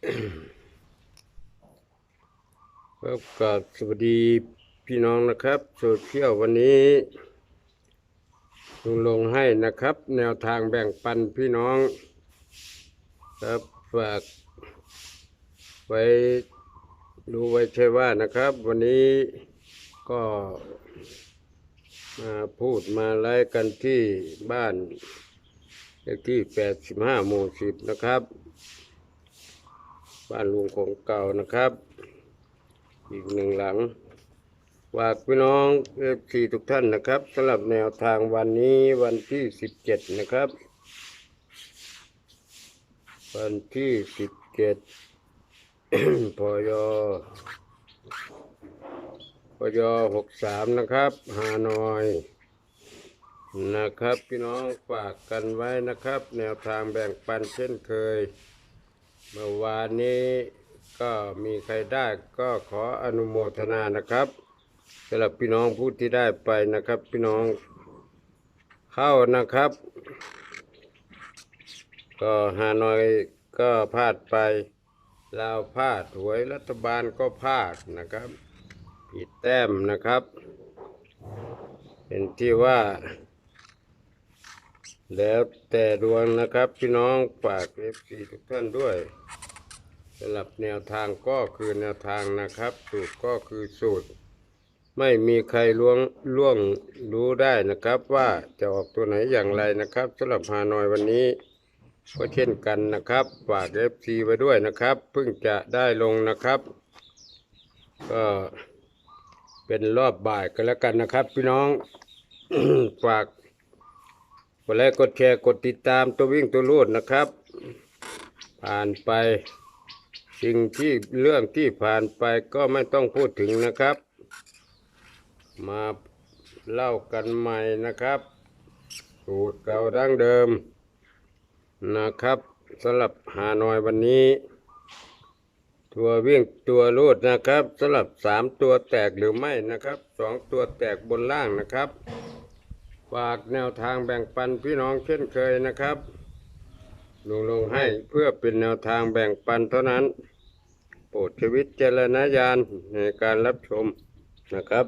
ครับกับสวัสดีพี่น้องนะครับโซเชียลวันนี้ลงลงให้นะครับ แนวทางแบ่งปันพี่น้อง ครับฝากไว้ดูไว้ใช่ว่านะครับ วันนี้ก็มาพูดมาไล่กันที่บ้านเลขที่ 85 หมู่ 10 นะครับ บ้านลุงของเก่านะครับ อีกหนึ่งหลังฝากพี่น้องเอฟซีทุกท่านนะครับสำหรับแนวทางวันนี้วันที่17นะครับ วันที่17พยพย63นะครับฮานอยนะครับ พี่น้องฝากกันไว้นะครับ แนวทางแบ่งปันเช่นเคย เมื่อวานนี้ก็มีใครได้ก็ขออนุโมทนานะครับสำหรับพี่น้องผู้ที่ได้ไปนะครับ พี่น้องเข้านะครับ ก็ฮานอยก็พลาดไปลาวพลาดหวยรัฐบาลก็พลาดนะครับผิดแต้มนะครับ เป็นที่ว่า แล้วแต่ดวงนะครับพี่น้องฝากเอฟซีทุกท่านด้วย สำหรับแนวทางก็คือแนวทางนะครับ สูตรก็คือสูตร ไม่มีใครล่วงล่วงรู้ได้นะครับ ว่าจะออกตัวไหนอย่างไรนะครับสำหรับฮานอยวันนี้ ก็เช่นกันนะครับฝากเอฟซีไว้ด้วยนะครับเพิ่งจะได้ลงนะครับก็เป็นรอบบ่ายกันแล้วกันนะครับ พี่น้องฝากกดไลค์กดแชร์กดติดตามตัววิ่งตัวรูดนะครับ ผ่านไป สิ่งที่เรื่องที่ผ่านไปก็ไม่ต้องพูดถึงนะครับ มาเล่ากันใหม่นะครับ สูตรเก่าดั้งเดิมนะครับสำหรับหาหน่อยวันนี้ ตัววิ่งตัวรูดนะครับสำหรับสามตัวแตกหรือไม่นะครับสองตัวแตกบนล่างนะครับ ฝากแนวทางแบ่งปันพี่น้องเช่นเคยนะครับ ลงลงให้เพื่อเป็นแนวทางแบ่งปันเท่านั้น โปรดชีวิตเจรณญาณในการรับชมนะครับ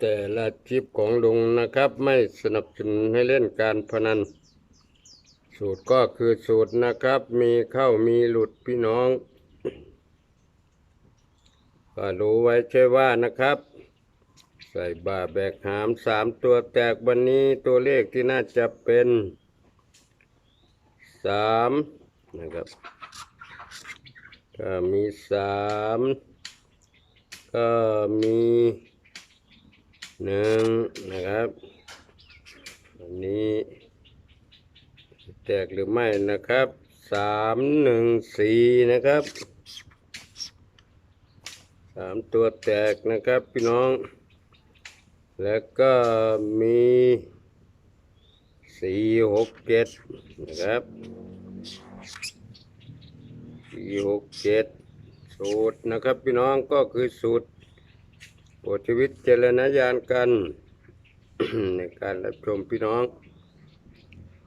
แต่ละคลิปของลุงนะครับไม่สนับสนุนให้เล่นการพนัน สูตรก็คือสูตรนะครับ มีเข้ามีหลุดพี่น้องก็รู้ไว้ใช่ว่านะครับ ใส่บาแบกหามสามตัวแตกวันนี้ตัวเลขที่น่าจะเป็น สามนะครับก็มีสามก็มีหนึ่งนะครับอันนี้แตกหรือไม่นะครับสามหนึ่งสี่นะครับสามตัวแตกนะครับพี่น้อง แล้วก็มี สี่หกเจ็ดนะครับสี่หกเจ็ดสูตรนะครับพี่น้องก็คือสูตรโปรดชีวิตเจรณญาณกัน ในการรับชมพี่น้อง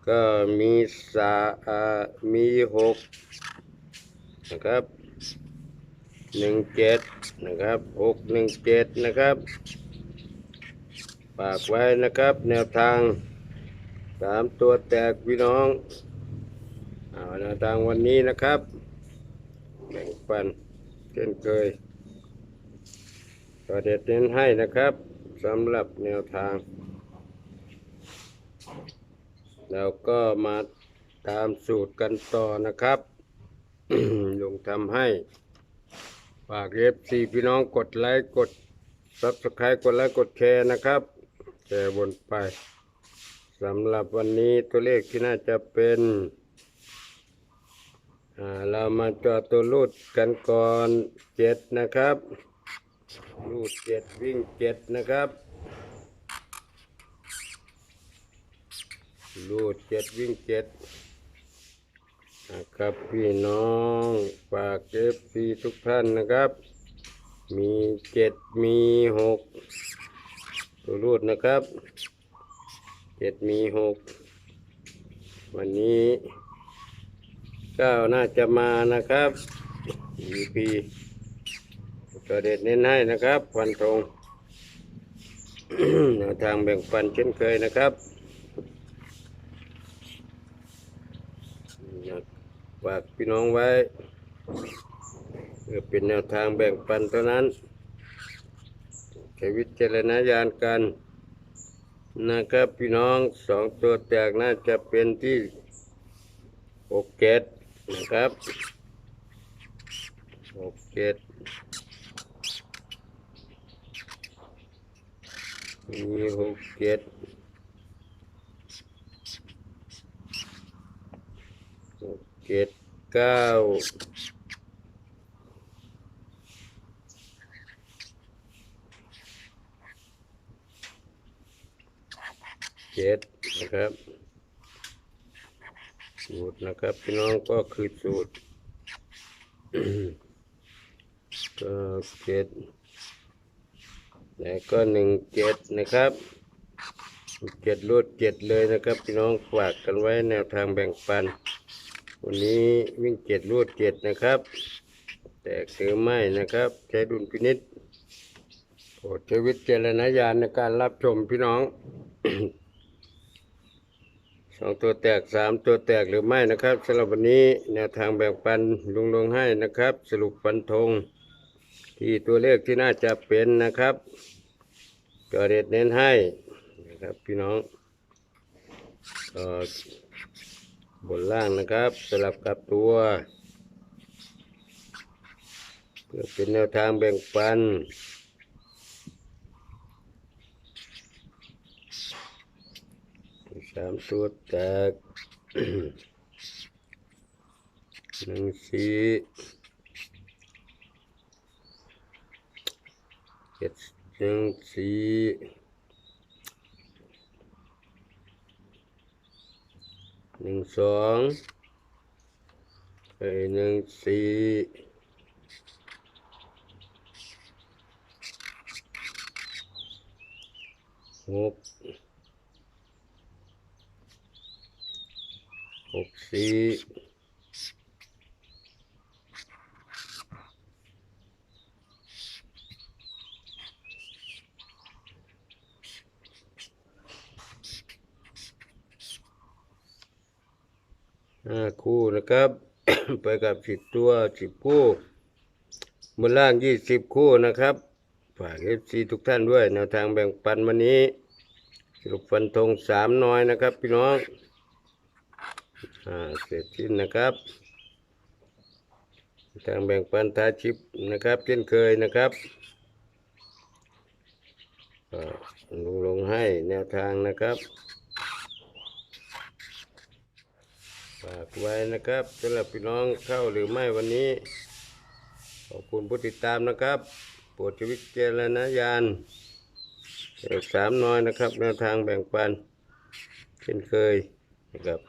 ก็มีสาอ่ามีหกนะครับหนึ่งเจ็ดนะครับหกหนึ่งเจ็ดนะครับฝากไว้นะครับ แนวทาง สามตัวแตกพี่น้องเอาแนวทางวันนี้นะครับ แบ่งปันเช่นเคยก็เด็ดเน้นให้นะครับสำหรับแนวทาง แล้วก็มาตามสูตรกันต่อนะครับลงทำให้ฝากเอฟซีพี่น้องกดไลค์กดซับสไครต์กดไลค์กดแชร์นะครับแชร์บนไป สำหรับวันนี้ตัวเลขที่น่าจะเป็นเรามาจอตัวรูดกันก่อนเจ็ดนะครับรูดเจ็ดวิ่งเจ็ดนะครับรูดเจ็ดวิ่งเจ็ดนะครับพี่น้องฝากเอฟซีทุกท่านนะครับ มีเจ็ดมีหกตัวรูดนะครับ เจ็ดมีหกวันนี้เก้าน่าจะมานะครับ EP ตัวเด็ดเน้นให้นะครับฟันธงแนวทางแบ่งปันเช่นเคยนะครับฝากพี่น้องไว้เพื่อเป็นแนวทางแบ่งปันเท่านั้นใช้วิจารณญาณกัน นะครับพี่น้องสองตัวแตกน่าจะเป็นที่หกเจ็ดนะครับหกเจ็ดมีหกเจ็ดหกเจ็ดเก้า เจ็ดนะครับ สูตรนะครับพี่น้องก็คือสูตรก็เจ็ดแล้วก็หนึ่งเจ็ดนะครับเจ็ดรูดเจ็ดเลยนะครับ พี่น้องฝากกันไว้แนวทางแบ่งปัน วันนี้วิ่งเจ็ดรูดเจ็ดนะครับ แต่คือไม่นะครับ ใช้ดุลพินิษโปรดใช้วิจารณญาณในการรับชมพี่น้อง องตัวแตกสามตัวแตกหรือไม่นะครับสำหรับวันนี้แนวทางแบ่งปันลุงลงให้นะครับ สรุปฟันธงที่ตัวเลขที่น่าจะเป็นนะครับก็เด็ดเน้นให้นะครับพี่น้องบนล่างนะครับ สลับกับตัวเพื่อเป็นแนวทางแบ่งปัน สามตัวแตกหนึ่งสี่เจ็ดหนึ่งสี่หนึ่งสองเอ้หนึ่งสี่หก หกสี่ห้าคู่นะครับ ไปกับสิบตัวสิบคู่บนล่างยี่สิบคู่นะครับฝากเอฟซีทุกท่านด้วยแนวทางแบ่งปันวันนี้สรุปฟันธงสามน้อยนะครับ พี่น้อง อ่าเสร็จสิ้นนะครับทางแบ่งปันทาชิปนะครับเช่นเคยนะครับลงลงให้แนวทางนะครับฝากไว้นะครับสำหรับพี่น้องเข้าหรือไม่วันนี้ ขอบคุณผู้ติดตามนะครับโปรดช้วิตเจรณญาณเลขสามน้อยนะครับ แนวทางแบ่งปัน เช่นเคยนะครับ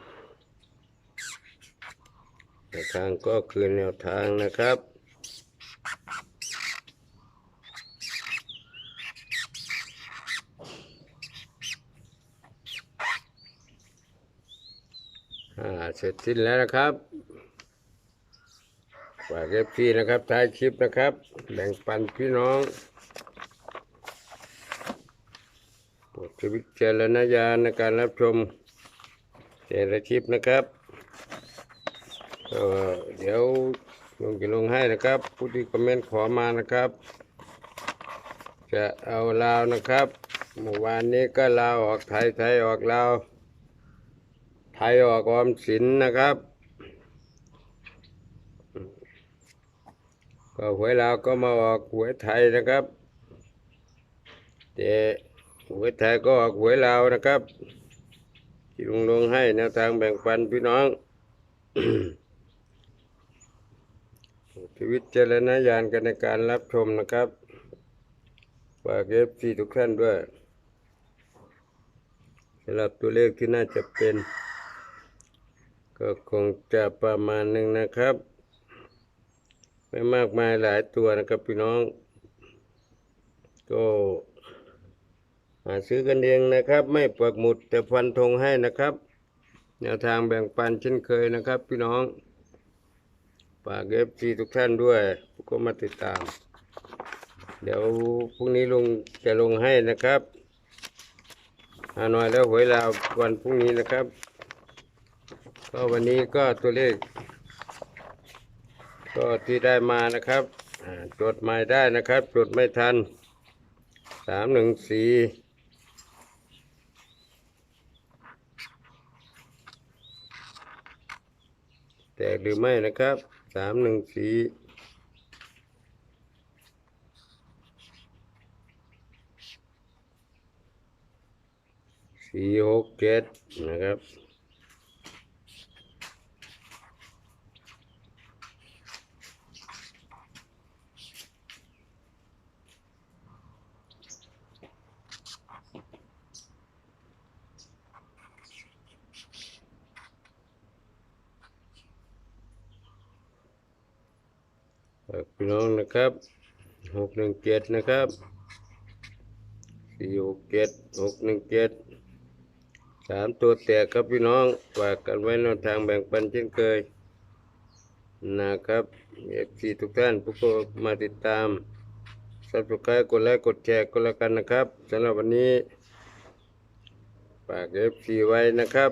แนวทางก็คือแนวทางนะครับ อ่า เสร็จสิ้นแล้วนะครับฝากเอฟซีนะครับ ท้ายคลิปนะครับ แบ่งปันพี่น้องโปรดใช้วิจารณญาณในการรับชมแต่ละคลิปนะครับ ก็เดี๋ยวลงจะลงให้นะครับ ผู้ที่คอมเมนต์ขอมานะครับ จะเอาลาวนะครับเมื่อวานนี้ก็ลาวออกไทยไทยออกลาวไทยออกออมสินนะครับ ก็หวยลาวก็มาออกหวยไทยนะครับแต่หวยไทยก็ออกหวยลาวนะครับที่ลงลงให้แนวทางแบ่งปันพี่น้อง วิตเจริญญาณกันในการรับชมนะครับฝากเอฟซีทุกท่านด้วยสำหรับตัวเลขที่น่าจะเป็น ก็คงจะประมาณหนึ่งนะครับ ไม่มากมายหลายตัวนะครับพี่น้อง ก็หาซื้อกันเองนะครับ ไม่ปักหมุดแต่ฟันธงให้นะครับ แนวทางแบ่งปันเช่นเคยนะครับพี่น้อง ฝากเอฟซีทุกท่านด้วยก็มาติดตาม เดี๋ยวพรุ่งนี้ลงจะลงให้นะครับหาน่อยแล้วหวยลาววันพรุ่งนี้นะครับ ก็วันนี้ก็ตัวเลข ก็ที่ได้มานะครับจดหมายได้นะครับจดไม่ทันสามหนึ่งสี่แตกหรือไม่นะครับ สามหนึ่งสี่สี่หกเจ็ดนะครับ พี่น้องนะครับหกหนึ่งเจ็ดนะครับสี่หกเจ็ดหกหนึ่งเจ็ดสามตัวแตกครับพี่น้องฝากกันไว้ในทางแบ่งปันเช่นเคยนะครับเอฟซีทุกท่านผู้ก็มาติดตามสับสกายกดไลค์กดแชร์ก็แล้วกันนะครับสำหรับวันนี้ฝากเอฟซีไว้นะครับ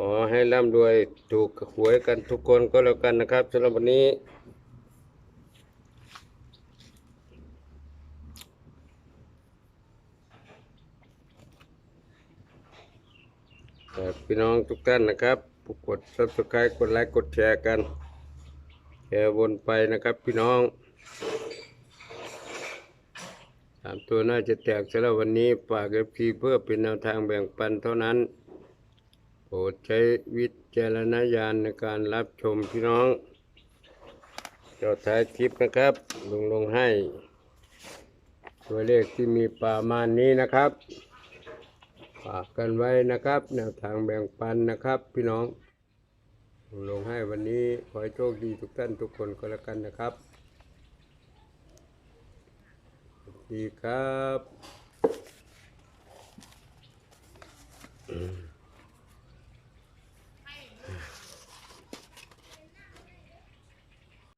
ขอให้ร่ำรวยถูกหวยกันทุกคนก็แล้วกันนะครับสำหรับวันนี้ พี่น้องทุกท่านนะครับกด subscribe กดไลค์กดแชร์กันแชร์วนไปนะครับพี่น้องสามตัวน่าจะแตกสำหรับวันนี้ฝากเอฟพีเพื่อเป็นแนวทางแบ่งปันเท่านั้น โปรดใช้วิจารณญาณในการรับชมพี่น้องจอดท้ายคลิปนะครับ ลงลงให้ ตัวเลขที่มีประมาณนี้นะครับ ฝากกันไว้นะครับ แนวทางแบ่งปันนะครับพี่น้อง ลงลงให้วันนี้ ขอให้โชคดีทุกท่านทุกคนก็แล้วกันนะครับ ดีครับ Mm-hmm.